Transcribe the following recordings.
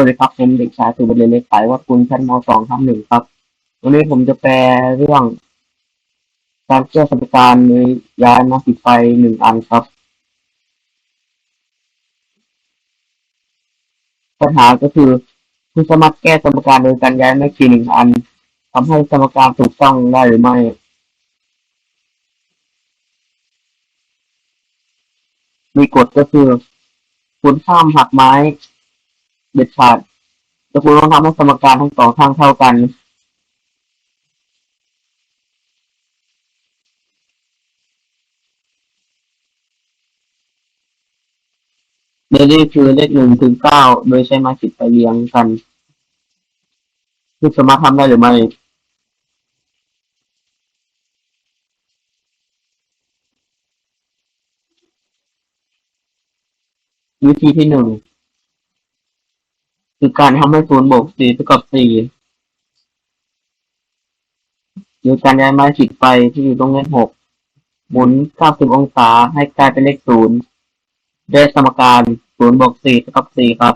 วัสดีครับผมเด็กชายสุบรรณเลขสายว่าคุณชั้นมสองทับหนึ่งครับ วันนี้ผมจะแปลเรื่อง การแก้สมการในย้ายมาติดไฟหนึ่งอันครับ ปัญหาก็คือคุณสามารถแก้สมการโดยการย้ายไม่ขีหนึ่งอันทำให้สมการถูกต้องได้หรือไม่ มีกฎก็คือคุณห้ามหักไม้ เด็ดขาดจะคุณต้องทำให้สมการทั้งสองข้างเท่ากัน โดยนี่คือเลขหนึ่งถึงเก้าโดยใช้ม้ขีดไปเรียงกันคุณสามารถทำได้หรือไม่วิธีที่หนึ่ง คือการทำให้ศูนย์บวกสี่เท่ากับสี่โดยการย้ายไม้ขีดไฟที่อยู่ตรงเลขหกหมุนเก้าสิบองศาให้กลายเป็นเลขศูนย์ได้สมการศูนย์บวกสี่เท่ากับสี่ครับ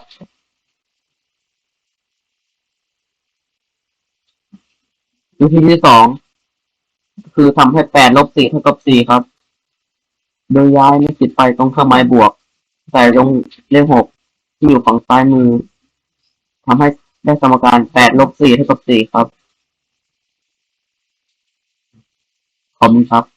วิธีที่สองคือทำให้แปดลบสี่เท่ากับสี่ครับ โดยย้ายไม้ขีดไฟตรงเครื่องหมายบวก ใส่ลงเลขหกที่อยู่ฝั่งซ้ายมือ ทำให้ได้สมการแปดลบสี่เท่ากับสี่ครับ ขอบคุณครับ